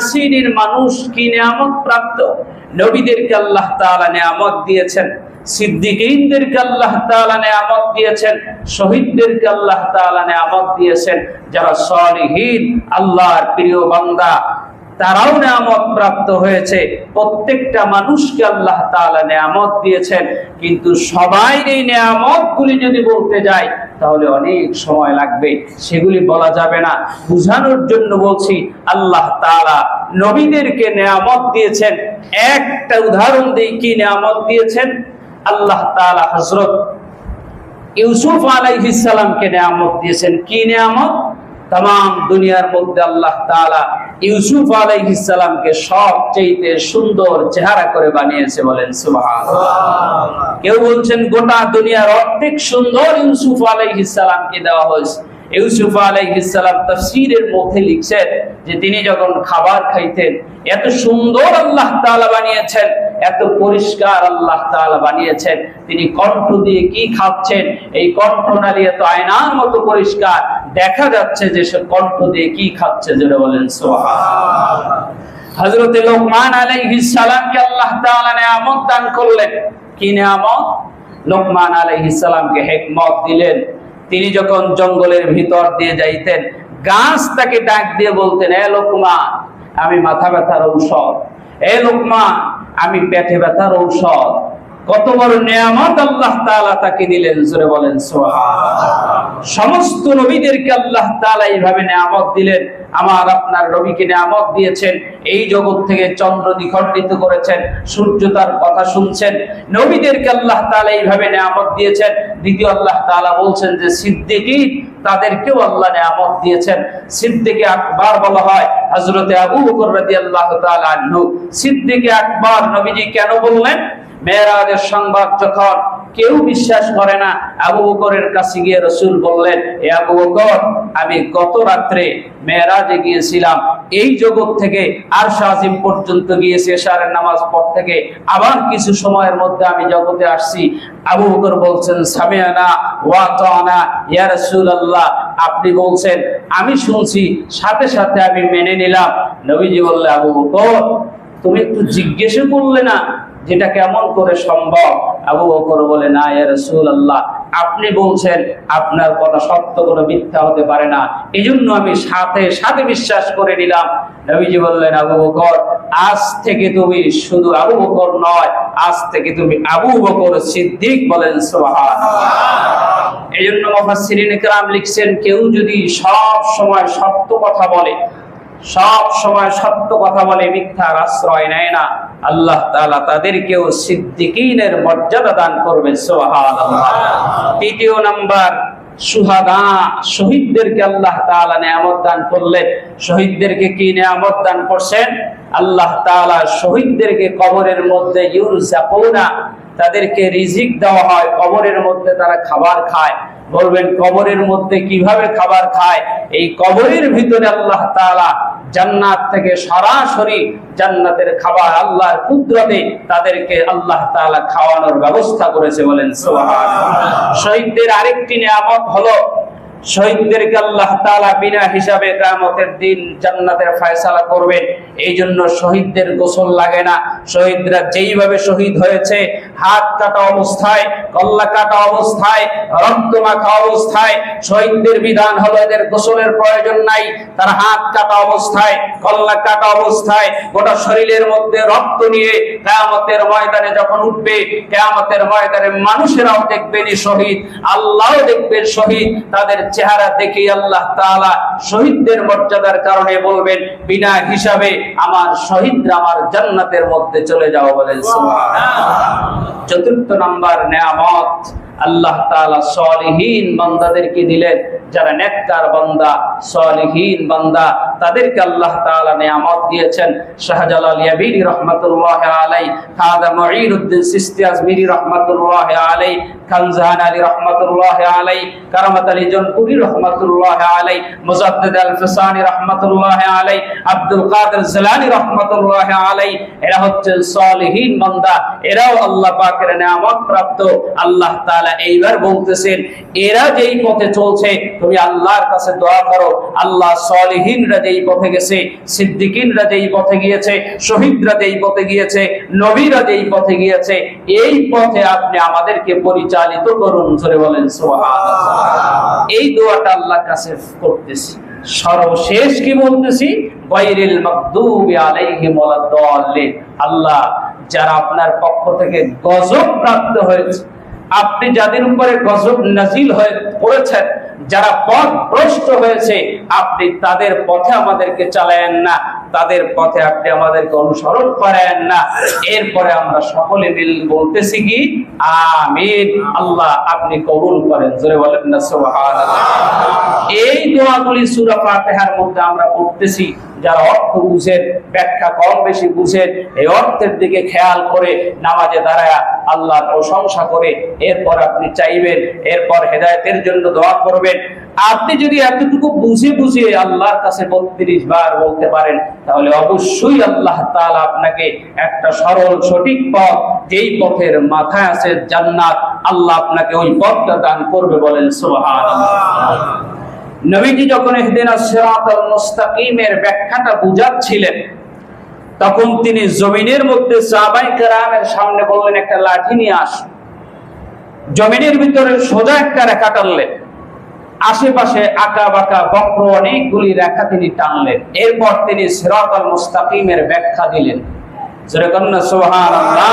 শ্রেণির মানুষ কি নিয়ামত প্রাপ্ত? নবীদেরকে আল্লাহ তালা নিয়ামত দিয়েছেন। আল্লাহ দিয়েছেন। শহীদদেরকে আল্লাহ দিয়েছেন। যারা সলিহীন, আল্লাহর প্রিয় বান্দা তারাও নিয়ামত প্রাপ্ত হয়েছে। প্রত্যেকটা মানুষকে আল্লাহ তাআলা নিয়ামত দিয়েছেন। কিন্তু সবাই এই নিয়ামত গুলি যদি বলতে যায়, তাহলে অনেক সময় লাগবে। সেগুলি বলা যাবে না। বুঝানোর জন্য বলছি, আল্লাহ তাআলা নবীদেরকে নিয়ামত দিয়েছেন। একটা উদাহরণ দিয়ে কি নিয়ামত দিয়েছেন? আল্লাহ তাআলা হযরত ইউসুফ আলাইহিস সালামকে নিয়ামত দিয়েছেন। কি নিয়ামত? তাম দুনিয়ার মধ্যে আল্লাহ তাআলা ইউসুফ আলাইহিস সালামকে সবচেয়ে সুন্দর চেহারা করে বানিয়েছে বলেন, সুবহানাল্লাহ। কেউ বলছেন, গোটা দুনিয়ার অর্ধেক সুন্দর ইউসুফ আলাইহিস সালামকে দেওয়া হয়েছে। ইউসুফ মধ্যে লিখছেন যে, তিনি যখন খাবার খাইতেন, এত সুন্দর আল্লাহ তাআলা বানিয়েছেন, এত পরিষ্কার আল্লাহ তাআলা বানিয়েছেন। তিনি কণ্ঠ দিয়ে কি খাচ্ছেন? এই কণ্ঠনালী এত আয়নার মতো পরিষ্কার। দেখা যাচ্ছে যে সে কণ্ঠ দিয়ে কি খাচ্ছে যেটা বলেন, সুবহানাল্লাহ। হযরতে লোকমান আলাইহিস সালামকে আল্লাহ তাআলা দান করলেন। কি নিয়ামত? লোকমান আলাইহিস সালামকে হিকমত দিলেন। তিনি যখন জঙ্গলের ভিতর দিয়ে যাইতেন, গাছ তাকে ডাক দিয়ে বলতেন, এ লোকমান, আমি মাথা ব্যথার ঔষধ। এ লোকমান, আমি পেটে ব্যথার ঔষধ। কত বড় নিয়ামত আল্লাহ তাকে দিলেন। জোরে বলেন, সুবহানাল্লাহ। সমস্ত নবীদেরকে আল্লাহ তাআলা এইভাবে নিয়ামত দিলেন। আমার আপনার নবীকে নিয়ামত দিয়েছেন। এই জগৎ থেকে চন্দ্র দ্বিখণ্ডিত করেছেন, সূর্য তার কথা শুনছেন। নবীদেরকে আল্লাহ তালা এইভাবে নিয়ামত দিয়েছেন। দ্বিতীয় আল্লাহ তাআলা বলছেন যে, সিদ্দিকী, তাদেরকেও আল্লাহ নিয়ামত দিয়েছেন। সিদ্দিকে আকবার বলা হয়, হযরতে আবু বকর রাদিয়াল্লাহু তাআলা আনহু। সিদ্দিকে আকবার নবীজি কেন বললেন? মেয়েরাজের সংবাদ যখন কেউ বিশ্বাস করে না। আবু বকরের কাছে গিয়ে রসুল বললেন, এ আবু বকর, আমি গত রাত্রে মেয়েরাজে গিয়েছিলাম। এই জগৎ থেকে আর শাহিম পর্যন্ত গিয়েছি এশারের নামাজ পর থেকে। আবার কিছু সময়ের মধ্যে আমি জগতে আসছি। আবু বকর বলছেন, সামিয়ানা ওয়া তানা ইয়া রাসূলুল্লাহ। আপনি বলছেন, আমি শুনছি, সাথে সাথে আমি মেনে নিলাম। নবীজি বললে আবু বকর, তুমি একটু জিজ্ঞেস করলে না, যেটা কেমন করে সম্ভব? আবু বকর বলে, না এ রসুল আল্লাহ আপনি বলছেন আপনার কথা সত্য, কোনো মিথ্যা হতে পারে না। এই আমি সাথে সাথে বিশ্বাস করে নিলাম। নবীজি বললেন, আবু বকর, আজ থেকে তুমি শুধু আবু বকর নয়, আজ থেকে তুমি আবু বকর সিদ্দিক বলেন সোহান এই জন্য মহাসিরিন লিখছেন, কেউ যদি সব সময় সত্য কথা বলে, সব সময় সত্য কথা বলে, মিথ্যার আশ্রয় নেয় না। আল্লাহ তাআলা তাদেরকেও সিদ্দিকিনের মর্যাদা দান করবেন তৃতীয় নাম্বার, সুহাদা, শহীদদেরকে আল্লাহ তাআলা নিয়ামত দান করলেন। শহীদদেরকে কি নিয়ামত দান করছেন? আল্লাহ তাআলা শহীদদেরকে কবরের মধ্যে ইউরজাকুনা, তাদেরকে রিজিক দেওয়া হয়, কবরের মধ্যে তারা খাবার খায়। বলবেন, কবরের মধ্যে কীভাবে খাবার খায়? এই কবরের ভিতরে আল্লাহ তাআলা জান্নাত থেকে সরাসরি জান্নাতের খাবার আল্লাহর কুদরতে তাদেরকে আল্লাহ তাআলা খাওয়ানোর ব্যবস্থা করেছে বলেন সুবহানাল্লাহ। শহীদদের আরেকটি নিয়ামত হলো শহীদদেরকে আল্লাহ তালা বিনা হিসাবে কিয়ামতের দিন জান্নাতের ফায়সালা করবেন। এই জন্য শহীদদের গোসল লাগে না। শহীদরা যেইভাবে শহীদ হয়েছে, হাত কাটা অবস্থায় কল্লা কাটা অবস্থায়, রক্ত মাখা অবস্থায়, শহীদদের বিধান হলো এদের গোসলের প্রয়োজন নাই। তার হাত কাটা অবস্থায় কল্লা কাটা অবস্থায়, গোটা শরীরের মধ্যে রক্ত নিয়ে কেয়ামতের ময়দানে যখন উঠবে, কেয়ামতের ময়দানে মানুষেরাও দেখবেন শহীদ, আল্লাহও দেখবেন শহীদ, তাদের চেহারা দেখে আল্লাহ তাআলা শহীদদের মর্যাদার কারণে বলবেন, বিনা হিসাবে আমার শহীদরা আমার জান্নাতের মধ্যে চলে যাও বলেন চতুর্থ নাম্বার নেয়ামত, আল্লাহ তাআলা সলিহীন বান্দাদেরকে দিলেন। যারা নেককার বান্দা, সলিহীন বান্দা, তাদেরকে আল্লাহ তাআলা নিয়ামত দিয়েছেন। শাহজালাল ইয়াবিরি রাহমাতুল্লাহ আলাই খাজা মুঈনুদ্দিন সিস্তি আজমিরি রাহমাতুল্লাহ আলাই এরা এইবার বলতেছেন, এরা যেই পথে চলছে, তুমি আল্লাহর কাছে দোয়া করো। আল্লাহ সালিহীনরা যেই পথে গেছে, সিদ্দিকিনরা যেই পথে গিয়েছে, শহীদরা যেই পথে গিয়েছে, নবীরা যেই পথে গিয়েছে, এই পথে আপনি আমাদেরকে পরিচালিত করুন, ধরে বলেন এই দোয়াটা আল্লাহ কাছে করতেছি। সর্বশেষ কি বলতেছি? গায়রিল মাগদুবি আলাইহিম ওয়ালাদ-দাল্লিন। আল্লাহ, যারা আপনার পক্ষ থেকে গজব প্রাপ্ত হয়েছে, আপনি যাদের উপরে গজব নাজিল হয়ে পড়েছেন যারা পথ ভ্রষ্ট হয়েছে, আপনি তাদের পথে আমাদেরকে চালায়েন না। তাদের পথে আপনি আমাদেরকে অনুসরণ করেন না। এরপরে আমরা সকলে মিল বলতেছি কি, আমিন। আল্লাহ আপনি কবুল করেন। জোরে বলেন না এই দোয়াগুলি সূরা ফাতিহার মধ্যে আমরা পড়তেছি। যারা অর্থ বুঝেন, ব্যাখ্যা কম বেশি বুঝেন, এই অর্থের দিকে খেয়াল করে নামাজে দাঁড়ায় আল্লাহর প্রশংসা করে এরপর আপনি চাইবেন, এরপর হেদায়তের জন্য দোয়া করবেন। আপনি যদি এতটুকু বুঝে বুঝে আল্লাহর কাছে বত্রিশ বার বলতে পারেন, তাহলে অবশ্যই আল্লাহ তাআলা আপনাকে একটা সরল, সঠিক পথ, যেই পথের মাথায় আছে জান্নাত, আল্লাহ আপনাকে ওই পথটা দান করবে বলেন, সুবহানাল্লাহ। নবীজি যখন সিরাতাল মুস্তাকিমের ব্যাখ্যাটা বুঝাচ্ছিলেন, তখন তিনি জমিনের মধ্যে সাহাবায়ে কেরামের সামনে বললেন, একটা লাঠি নিয়ে আস। জমিনের ভিতরে সোজা একটা রেখা টানলেন। আশেপাশে আঁকা বাঁকা বক্র অনেকগুলি রেখা তিনি টানলেন। এরপর তিনি সিরাতাল মুস্তাকিমের ব্যাখ্যা দিলেন। যেরকম না, সুবহানাল্লাহ।